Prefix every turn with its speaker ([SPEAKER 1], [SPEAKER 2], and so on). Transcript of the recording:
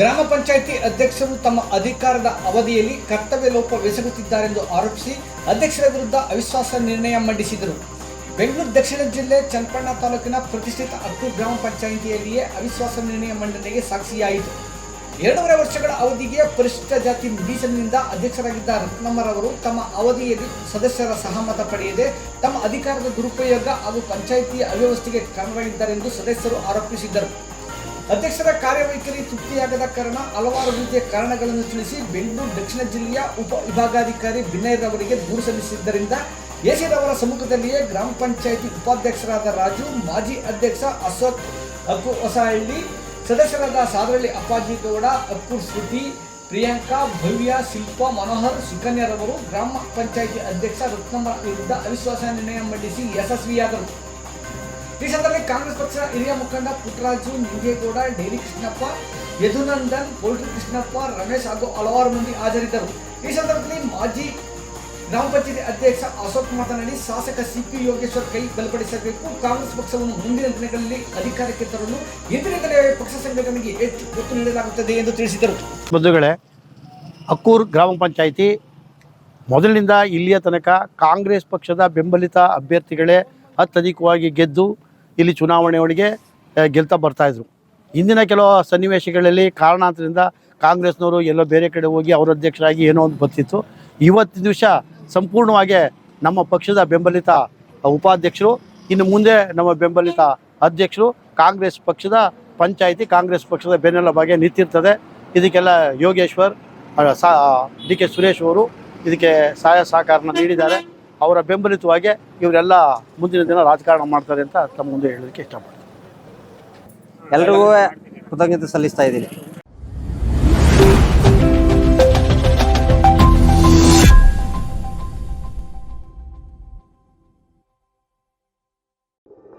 [SPEAKER 1] ಗ್ರಾಮ ಪಂಚಾಯಿತಿ ಅಧ್ಯಕ್ಷರು ತಮ್ಮ ಅಧಿಕಾರದ ಅವಧಿಯಲ್ಲಿ ಕರ್ತವ್ಯ ಲೋಪವೆಸಗುತ್ತಿದ್ದಾರೆಂದು ಆರೋಪಿಸಿ ಅಧ್ಯಕ್ಷರ ವಿರುದ್ಧ ಅವಿಶ್ವಾಸ ನಿರ್ಣಯ ಮಂಡಿಸಿದರು. ಬೆಂಗಳೂರು ದಕ್ಷಿಣ ಜಿಲ್ಲೆ ಚನ್ನಪಣ್ಣ ತಾಲೂಕಿನ ಪ್ರತಿಷ್ಠಿತ ಹತ್ತು ಗ್ರಾಮ ಪಂಚಾಯಿತಿಯಲ್ಲಿಯೇ ಅವಿಶ್ವಾಸ ನಿರ್ಣಯ ಮಂಡನೆಗೆ ಸಾಕ್ಷಿಯಾಯಿತು. ಎರಡೂವರೆ ವರ್ಷಗಳ ಅವಧಿಗೆ ಪರಿಶಿಷ್ಟ ಜಾತಿ ಮೀಸಲಿನಿಂದ ಅಧ್ಯಕ್ಷರಾಗಿದ್ದ ರತ್ನಮ್ಮರವರು ತಮ್ಮ ಅವಧಿಯಲ್ಲಿ ಸದಸ್ಯರ ಸಹಮತ ಪಡೆಯದೆ ತಮ್ಮ ಅಧಿಕಾರದ ದುರುಪಯೋಗ ಹಾಗೂ ಪಂಚಾಯಿತಿಯ ಅವ್ಯವಸ್ಥೆಗೆ ಕಾರಣರಾಗಿದ್ದಾರೆಂದು ಸದಸ್ಯರು ಆರೋಪಿಸಿದ್ದರು. ಅಧ್ಯಕ್ಷರ ಕಾರ್ಯವೈಖರಿ ತೃಪ್ತಿಯಾಗದ ಕಾರಣ ಹಲವಾರು ರೀತಿಯ ಕಾರಣಗಳನ್ನು ತಿಳಿಸಿ ಬೆಂಗಳೂರು, ದಕ್ಷಿಣ ಜಿಲ್ಲೆಯ ಉಪ ವಿಭಾಗಾಧಿಕಾರಿ ಬಿನಯ್ ರವರಿಗೆ ದೂರು ಸಲ್ಲಿಸಿದ್ದರಿಂದ ಎಸಿರವರ ಸಮ್ಮುಖದಲ್ಲಿಯೇ ಗ್ರಾಮ ಪಂಚಾಯಿತಿ ಉಪಾಧ್ಯಕ್ಷರಾದ ರಾಜು, ಮಾಜಿ ಅಧ್ಯಕ್ಷ ಅಶೋಕ್ ಅಕ್ಕು ಹೊಸಹಳ್ಳಿ ಸದಸ್ಯರಾದ ಸಾದರಳ್ಳಿ ಅಪ್ಪಾಜಿ ಗೌಡ ಅಕ್ಕೂರ್ ಶ್ರುತಿ, ಪ್ರಿಯಾಂಕಾ, ಭವ್ಯ, ಶಿಲ್ಪ, ಮನೋಹರ್ ಸುಕನ್ಯರವರು ಗ್ರಾಮ ಪಂಚಾಯಿತಿ ಅಧ್ಯಕ್ಷ ರತ್ನಮ್ಮ ವಿರುದ್ಧ ಅವಿಶ್ವಾಸ ನಿರ್ಣಯ ಮಂಡಿಸಿ ಯಶಸ್ವಿಯಾದರು. ಈ ಸಂದರ್ಭದಲ್ಲಿ ಕಾಂಗ್ರೆಸ್ ಪಕ್ಷದ ಹಿರಿಯ ಮುಖಂಡ ಪುಟ್ಟರಾಜು ನಿಂಗೇಗೌಡ ಡೈರಿ ಕೃಷ್ಣಪ್ಪ, ಯದುನಂದನ್ ಪೋಲ್ಟ್ರಿ ಕೃಷ್ಣಪ್ಪ, ರಮೇಶ್ ಹಾಗೂ ಹಲವಾರು ಮಂದಿ ಹಾಜರಿದ್ದರು. ಈ ಸಂದರ್ಭದಲ್ಲಿ ಮಾಜಿ ಗ್ರಾಮ ಪಂಚಾಯತಿ ಅಧ್ಯಕ್ಷ ಅಶೋಕ್ ಮಾತನಾಡಿ, ಶಾಸಕ ಸಿಪಿ ಯೋಗೇಶ್ವರ್ ಕೈ ಬಲಪಡಿಸಬೇಕು. ಕಾಂಗ್ರೆಸ್ ಪಕ್ಷವನ್ನು ಮುಂದಿನ ದಿನಗಳಲ್ಲಿ ಅಧಿಕಾರಕ್ಕೆ ತರಲು ಇಂದಿನಿಂದಲೇ ಪಕ್ಷ ಸಂಘಟನೆಗೆ ಹೆಚ್ಚು ಒತ್ತು ನೀಡಲಾಗುತ್ತದೆ ಎಂದು ತಿಳಿಸಿದರು.
[SPEAKER 2] ಬಂಧುಗಳೇ, ಅಕ್ಕೂರು ಗ್ರಾಮ ಪಂಚಾಯಿತಿ ಮೊದಲಿನಿಂದ ಇಲ್ಲಿಯ ತನಕ ಕಾಂಗ್ರೆಸ್ ಪಕ್ಷದ ಬೆಂಬಲಿತ ಅಭ್ಯರ್ಥಿಗಳೇ ಅತ್ಯಧಿಕವಾಗಿ ಗೆದ್ದು ಇಲ್ಲಿ ಚುನಾವಣೆಯೊಳಗೆ ಒಳಗೆ ಗೆಲ್ತಾ ಬರ್ತಾಯಿದ್ರು ಇಂದಿನ ಕೆಲವು ಸನ್ನಿವೇಶಗಳಲ್ಲಿ ಕಾರಣಾಂತರದಿಂದ ಕಾಂಗ್ರೆಸ್ನವರು ಎಲ್ಲೋ ಬೇರೆ ಕಡೆ ಹೋಗಿ ಅವರ ಅಧ್ಯಕ್ಷರಾಗಿ ಏನೋ ಒಂದು ಬರ್ತಿತ್ತು. ಇವತ್ತಿನ ದಿವಸ ಸಂಪೂರ್ಣವಾಗಿ ನಮ್ಮ ಪಕ್ಷದ ಬೆಂಬಲಿತ ಉಪಾಧ್ಯಕ್ಷರು, ಇನ್ನು ಮುಂದೆ ನಮ್ಮ ಬೆಂಬಲಿತ ಅಧ್ಯಕ್ಷರು ಕಾಂಗ್ರೆಸ್ ಪಕ್ಷದ ಪಂಚಾಯಿತಿ, ಕಾಂಗ್ರೆಸ್ ಪಕ್ಷದ ಬೆನ್ನೆಲುಬಾಗೆ ನಿಂತಿರ್ತದೆ. ಇದಕ್ಕೆಲ್ಲ ಯೋಗೇಶ್ವರ್ ಸಾ, ಡಿ ಕೆ ಸುರೇಶ್ ಅವರು ಇದಕ್ಕೆ ಸಹಾಯ ಸಹಕಾರನ ನೀಡಿದ್ದಾರೆ. ಅವರ ಬೆಂಬಲಿತವಾಗಿ ಇವರೆಲ್ಲ ಮುಂದಿನ ದಿನ ರಾಜಕಾರಣ ಮಾಡ್ತಾರೆ ಅಂತ ತಮ್ಮ ಮುಂದೆ ಹೇಳೋದಕ್ಕೆ ಇಷ್ಟಪಡ್ತೀನಿ.
[SPEAKER 3] ಎಲ್ರಿಗೂ ಕೃತಜ್ಞತೆ ಸಲ್ಲಿಸ್ತಾ ಇದ್ದೀನಿ.